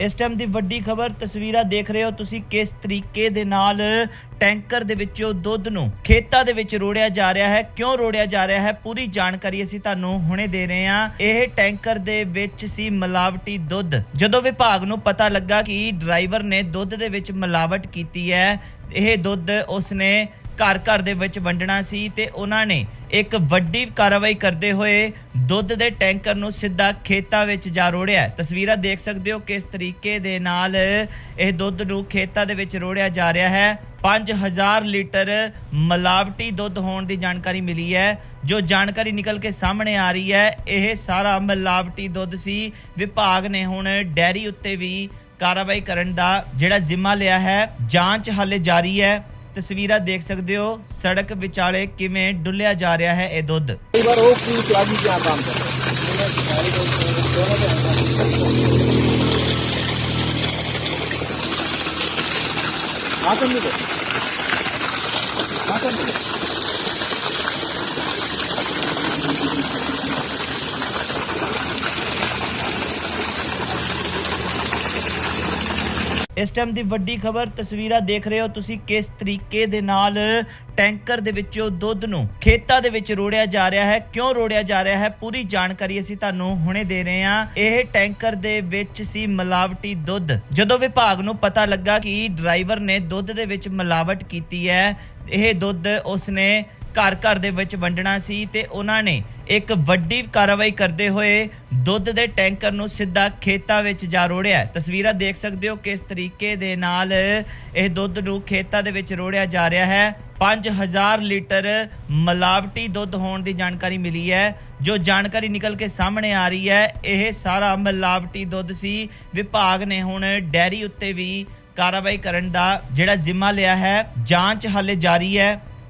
ਇਸ ਟਾਈਮ ਦੀ ਵੱਡੀ ਖਬਰ ਤਸਵੀਰਾਂ ਦੇਖ ਰਹੇ ਹੋ ਤੁਸੀਂ ਕਿਸ ਤਰੀਕੇ ਦੇ ਨਾਲ ਟੈਂਕਰ ਦੇ ਵਿੱਚੋਂ ਦੁੱਧ ਨੂੰ ਖੇਤਾਂ ਦੇ ਵਿੱਚ ਰੋੜਿਆ ਜਾ ਰਿਹਾ ਹੈ, ਕਿਉਂ ਰੋੜਿਆ ਜਾ ਰਿਹਾ ਹੈ, ਪੂਰੀ ਜਾਣਕਾਰੀ ਅਸੀਂ ਤੁਹਾਨੂੰ ਹੁਣੇ ਦੇ ਰਹੇ ਹਾਂ। ਇਹ ਟੈਂਕਰ ਦੇ ਵਿੱਚ ਸੀ ਮਿਲਾਵਟੀ ਦੁੱਧ। ਜਦੋਂ ਵਿਭਾਗ ਨੂੰ ਪਤਾ ਲੱਗਾ ਕਿ ਡਰਾਈਵਰ ਨੇ ਦੁੱਧ ਦੇ ਵਿੱਚ ਮਿਲਾਵਟ ਕੀਤੀ ਹੈ, ਇਹ ਦੁੱਧ ਉਸਨੇ ਘਰ ਘਰ ਦੇ ਵਿੱਚ ਵੰਡਣਾ ਸੀ ਤੇ ਉਹਨਾਂ ਨੇ ਇੱਕ ਵੱਡੀ ਕਾਰਵਾਈ ਕਰਦੇ ਹੋਏ ਦੁੱਧ ਦੇ ਟੈਂਕਰ ਨੂੰ ਸਿੱਧਾ ਖੇਤਾਂ ਵਿੱਚ ਜਾ ਰੋੜਿਆ। ਤਸਵੀਰਾਂ ਦੇਖ ਸਕਦੇ ਹੋ ਕਿਸ ਤਰੀਕੇ ਦੇ ਨਾਲ ਇਹ ਦੁੱਧ ਨੂੰ ਖੇਤਾਂ ਦੇ ਵਿੱਚ ਰੋੜਿਆ ਜਾ ਰਿਹਾ ਹੈ। 5000 ਲੀਟਰ ਮਿਲਾਵਟੀ ਦੁੱਧ ਹੋਣ ਦੀ ਜਾਣਕਾਰੀ ਮਿਲੀ ਹੈ। ਜੋ ਜਾਣਕਾਰੀ ਨਿਕਲ ਕੇ ਸਾਹਮਣੇ ਆ ਰਹੀ ਹੈ, ਇਹ ਸਾਰਾ ਮਿਲਾਵਟੀ ਦੁੱਧ ਸੀ। ਵਿਭਾਗ ਨੇ ਹੁਣ ਡੈਰੀ ਉੱਤੇ ਵੀ ਕਾਰਵਾਈ ਕਰਨ ਦਾ ਜਿਹੜਾ ਜ਼ਿੰਮਾ ਲਿਆ ਹੈ, ਜਾਂਚ ਹਾਲੇ ਜਾਰੀ ਹੈ। ਤਸਵੀਰਾਂ ਦੇਖ ਸਕਦੇ ਹੋ ਸੜਕ ਵਿਚਾਲੇ ਕਿਵੇਂ ਡੁੱਲਿਆ ਜਾ ਰਿਹਾ ਹੈ ਇਹ ਦੁੱਧ। ਇਸ ਟਾਈਮ ਦੀ ਵੱਡੀ ਖਬਰ, ਤਸਵੀਰਾਂ ਦੇਖ ਰਹੇ ਹੋ ਤੁਸੀਂ ਕਿਸ ਤਰੀਕੇ ਦੇ ਨਾਲ ਟੈਂਕਰ ਦੇ ਵਿੱਚੋਂ ਦੁੱਧ ਨੂੰ ਖੇਤਾਂ ਦੇ ਵਿੱਚ ਰੋੜਿਆ ਜਾ ਰਿਹਾ ਹੈ, ਕਿਉਂ ਰੋੜਿਆ ਜਾ ਰਿਹਾ ਹੈ, ਪੂਰੀ ਜਾਣਕਾਰੀ ਅਸੀਂ ਤੁਹਾਨੂੰ ਹੁਣੇ ਦੇ ਰਹੇ ਹਾਂ। ਇਹ ਟੈਂਕਰ ਦੇ ਵਿੱਚ ਸੀ ਮਿਲਾਵਟੀ ਦੁੱਧ। ਜਦੋਂ ਵਿਭਾਗ ਨੂੰ ਪਤਾ ਲੱਗਾ ਕਿ ਡਰਾਈਵਰ ਨੇ ਦੁੱਧ ਦੇ ਵਿੱਚ ਮਿਲਾਵਟ ਕੀਤੀ ਹੈ, ਇਹ ਦੁੱਧ ਉਸਨੇ ਘਰ ਘਰ ਦੇ ਵਿੱਚ ਵੰਡਣਾ ਸੀ ਤੇ ਉਹਨਾਂ ਨੇ ਇੱਕ ਵੱਡੀ ਕਾਰਵਾਈ ਕਰਦੇ ਹੋਏ ਦੁੱਧ ਦੇ ਟੈਂਕਰ ਨੂੰ ਸਿੱਧਾ ਖੇਤਾਂ ਵਿੱਚ ਜਾ ਰੋੜਿਆ। ਤਸਵੀਰਾਂ ਦੇਖ ਸਕਦੇ ਹੋ ਕਿਸ ਤਰੀਕੇ ਦੇ ਨਾਲ ਇਹ ਦੁੱਧ ਨੂੰ ਖੇਤਾਂ ਦੇ ਵਿੱਚ ਰੋੜਿਆ ਜਾ ਰਿਹਾ ਹੈ। 5000 ਲੀਟਰ ਮਿਲਾਵਟੀ ਦੁੱਧ ਹੋਣ ਦੀ ਜਾਣਕਾਰੀ ਮਿਲੀ ਹੈ। ਜੋ ਜਾਣਕਾਰੀ ਨਿਕਲ ਕੇ ਸਾਹਮਣੇ ਆ ਰਹੀ ਹੈ, ਇਹ ਸਾਰਾ ਮਿਲਾਵਟੀ ਦੁੱਧ ਸੀ। ਵਿਭਾਗ ਨੇ ਹੁਣ ਡੈਰੀ ਉੱਤੇ ਵੀ ਕਾਰਵਾਈ ਕਰਨ ਦਾ ਜਿਹੜਾ ਜ਼ਿੰਮਾ ਲਿਆ ਹੈ, ਜਾਂਚ ਹਾਲੇ ਜਾਰੀ ਹੈ।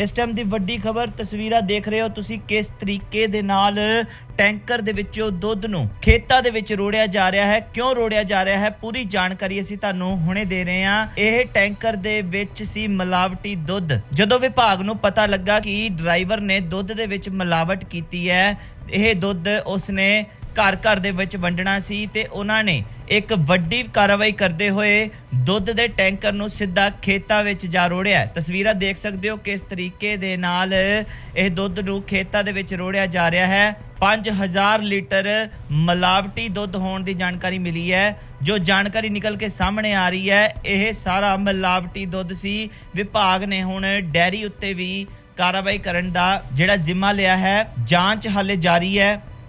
ਇਸ ਟਾਈਮ ਦੀ ਵੱਡੀ ਖਬਰ ਤਸਵੀਰਾਂ ਦੇਖ ਰਹੇ ਹੋ ਤੁਸੀਂ ਕਿਸ ਤਰੀਕੇ ਦੇ ਨਾਲ ਟੈਂਕਰ ਦੇ ਵਿੱਚੋਂ ਦੁੱਧ ਨੂੰ ਖੇਤਾਂ ਦੇ ਵਿੱਚ ਰੋੜਿਆ ਜਾ ਰਿਹਾ ਹੈ, ਕਿਉਂ ਰੋੜਿਆ ਜਾ ਰਿਹਾ ਹੈ, ਪੂਰੀ ਜਾਣਕਾਰੀ ਅਸੀਂ ਤੁਹਾਨੂੰ ਹੁਣੇ ਦੇ ਰਹੇ ਹਾਂ। ਇਹ ਟੈਂਕਰ ਦੇ ਵਿੱਚ ਸੀ ਮਿਲਾਵਟੀ ਦੁੱਧ। ਜਦੋਂ ਵਿਭਾਗ ਨੂੰ ਪਤਾ ਲੱਗਾ ਕਿ ਡਰਾਈਵਰ ਨੇ ਦੁੱਧ ਦੇ ਵਿੱਚ ਮਿਲਾਵਟ ਕੀਤੀ ਹੈ, ਇਹ ਦੁੱਧ ਉਸਨੇ ਘਰ ਘਰ ਦੇ ਵਿੱਚ ਵੰਡਣਾ ਸੀ ਤੇ ਉਹਨਾਂ ਨੇ ਇੱਕ ਵੱਡੀ ਕਾਰਵਾਈ ਕਰਦੇ ਹੋਏ ਦੁੱਧ ਦੇ ਟੈਂਕਰ ਨੂੰ ਸਿੱਧਾ ਖੇਤਾਂ ਵਿੱਚ ਜਾ ਰੋੜਿਆ ਤਸਵੀਰਾਂ ਦੇਖ ਸਕਦੇ ਹੋ ਕਿਸ ਤਰੀਕੇ ਦੇ ਨਾਲ ਇਹ ਦੁੱਧ ਨੂੰ ਖੇਤਾਂ ਦੇ ਵਿੱਚ ਰੋੜਿਆ ਜਾ ਰਿਹਾ ਹੈ। 5000 ਲੀਟਰ ਮਿਲਾਵਟੀ ਦੁੱਧ ਹੋਣ ਦੀ ਜਾਣਕਾਰੀ ਮਿਲੀ ਹੈ। ਜੋ ਜਾਣਕਾਰੀ ਨਿਕਲ ਕੇ ਸਾਹਮਣੇ ਆ ਰਹੀ ਹੈ, ਇਹ ਸਾਰਾ ਮਿਲਾਵਟੀ ਦੁੱਧ ਸੀ। ਵਿਭਾਗ ਨੇ ਹੁਣ ਡੈਰੀ ਉੱਤੇ ਵੀ ਕਾਰਵਾਈ ਕਰਨ ਦਾ ਜਿਹੜਾ ਜ਼ਿੰਮਾ ਲਿਆ ਹੈ, ਜਾਂਚ ਹਾਲੇ ਜਾਰੀ ਹੈ।